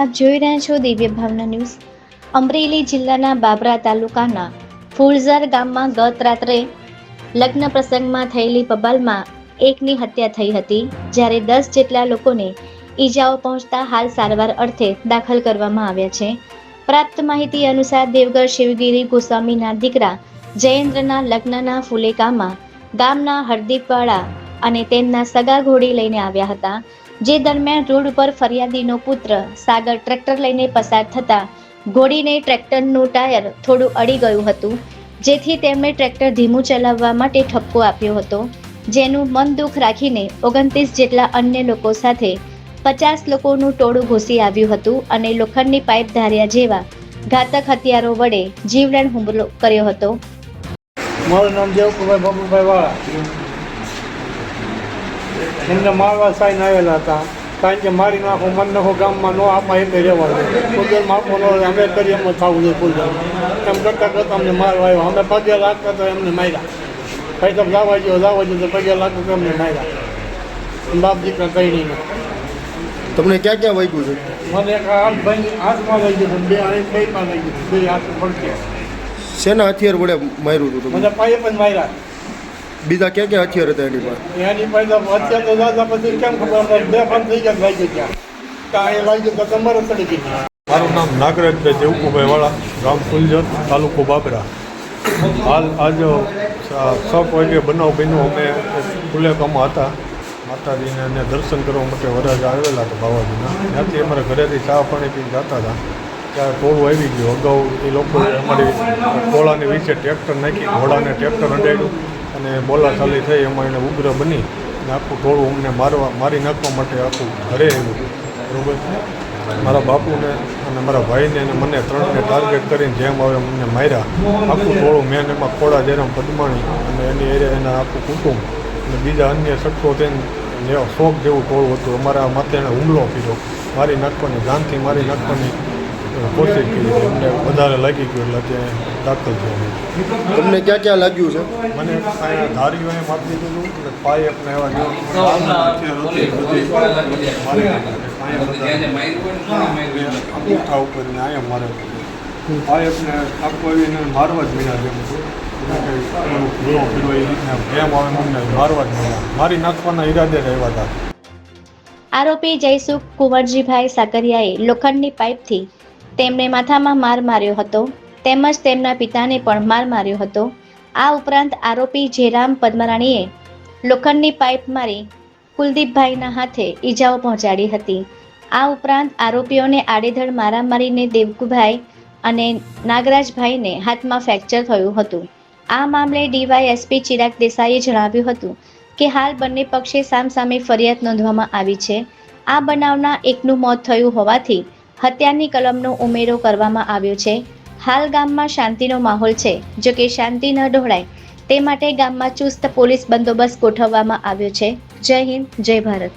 આપ જોઈ રહ્યા છો દિવ્ય ભાવના ન્યૂઝ. અમરેલી જિલ્લાના બાબરા તાલુકાના ફૂલઝર ગામમાં ગત રાત્રે લગ્ન પ્રસંગમાં થયેલી બબાલમાં એકની હત્યા થઈ હતી, જ્યારે દસ જેટલા લોકોને ઈજાઓ પહોંચતા હાલ સારવાર અર્થે દાખલ કરવામાં આવ્યા છે. પ્રાપ્ત માહિતી અનુસાર દેવગઢ શિવગીરી ગોસ્વામીના દીકરા જયેન્દ્રના લગ્નના ફુલેકામાં ગામના હરદીપવાળા અને તેમના સગા ઘોડી લઈને આવ્યા હતા. જે દરમિયાન રોડ ઉપર ફરિયાદીનો પુત્ર સાગર ટ્રેક્ટર લઈને પસાર થતા ઘોડીને ટ્રેક્ટરનું ટાયર થોડું અડી ગયું હતું, જેથી તેમણે ટ્રેક્ટર ધીમું ચલાવવા માટે ઠપકો આપ્યો હતો, જેનું મન દુઃખ રાખીને ઓગણત્રીસ જેટલા અન્ય લોકો સાથે પચાસ લોકોનું ટોળું ઘૂસી આવ્યું હતું અને લોખંડની પાઇપ ધાર્યા જેવા ઘાતક હથિયારો વડે જીવલેણ હુમલો કર્યો હતો. મારું નામ દેવકુભાઈ બાબુભાઈ વાળા. એમને મારવા સાઈન આવેલા હતા. કારણ કે મારી નાખો મન નાખો ગામમાં નો આમાં એક રહેવાનું. કુદર માપો નો અમે કરી એમ થવું જોઈએ કુદર એમ કરતાં કરતાં અમને મારવા આવ્યો. અમે પગે લાગતા તો એમને માર્યા. ભાઈ તમે લાવવા જો લાવવા જો તો પગે લાગતું તો એમને માર્યા. બાપ દીકરા કઈ નહીં તમને ક્યાં ક્યાં વાગ્યું છે? મને એક હાથ ભાઈ હાથમાં લઈ ગયું બે હાથ બે પણ લઈ ગયું બે હાથ પડકે શેના હથિયાર વડે માર્યું હતું મને પાયે પણ માર્યા. બીજા ક્યાં ક્યાં હથિયાર હતા એની પાસે? એની પાસે અત્યારે તો દાદા પછી કેમ ખબર પડે? બે પાંચ થઈ ગયા લાગી ગયા કાંઈ એ લાગી તો તમારે ચડી ગઈ. મારું નામ નાગરાજભાઈ દેવકુભાઈ વાળા ગામ ફુલજર તાલુકો બાબરા. હાલ આજ છ વાગે બનાવ બન્યો. અમે ફુલેકામાં હતા. માતાજીને અને દર્શન કરવા માટે વરાજ આવેલા હતા બાવાજીના. ત્યાંથી અમારા ઘરેથી ચા પાણી પી જતા હતા. ત્યારે ટોળું આવી ગયું. અગાઉ એ લોકોએ અમારી ટોળાની વિશે ટ્રેક્ટર નાખી ઘોડાને ટ્રેક્ટર અડાડ્યું. અને બોલાચાલી થઈ, એમાં એને ઉગ્ર બની. અને આખું ટોળું અમને મારવા, મારી નાખવા માટે આખું ઘરે આવ્યું. બરોબર મારા બાપુને અને મારા ભાઈને અને મને ત્રણને ટાર્ગેટ કરીને જેમ આવે મને માર્યા. આખું ટોળું મેન એમાં ખોડા જેરામ પદમાણી અને એની એરિયા એના આખું કુટુંબ અને બીજા અન્ય સટકો થઈને શોખ જેવું ટોળું હતું. અમારા માથે એણે હુમલો કર્યો. મારી નાખવાની, જાનથી મારી નાખવાની કોશિશ કરી એમને વધારે લાગી ગયું એટલે ત્યાં દાખલ થયો. તમને ક્યાં ક્યાં લાગ્યું છે? મને ધાર્યું ધારીઓ એ મારી દીધું એટલે પાય આપણે એવા ઉપર ને આયા મારે પાય આપણે આખો આવીને મારવા જ જેમ એ રીતના જેમ આવે મને મારવા જ મળ્યા. મારી નાખવાના ઈરાદે રહ્યા હતા. આરોપી જયસુખ કુંવરજીભાઈ સાકરિયાએ લોખંડની પાઇપથી તેમને માથામાં માર માર્યો હતો, તેમજ તેમના પિતાને પણ માર માર્યો હતો. આ ઉપરાંત આરોપી જયરામ પદ્મરાણીએ લોખંડની પાઇપ મારી કુલદીપભાઈના હાથે ઈજાઓ પહોંચાડી હતી. આ ઉપરાંત આરોપીઓને આડેધડ મારા મારીને દેવકુભાઈ અને નાગરાજભાઈને હાથમાં ફ્રેક્ચર થયું હતું. આ મામલે ડીવાયએસપી ચિરાગ દેસાઈએ જણાવ્યું હતું કે હાલ બંને પક્ષે સામસામે ફરિયાદ નોંધવામાં આવી છે. આ બનાવના એકનું મોત થયું હોવાથી હત્યાની કલમનો ઉમેરો કરવામાં આવ્યો છે. હાલ ગામમાં શાંતિનો માહોલ છે. જો કે શાંતિ ન ઢોળાય, તે માટે ગામમાં ચુસ્ત પોલીસ બંદોબસ્ત ગોઠવવામાં આવ્યો છે. જય હિન્દ, જય ભારત.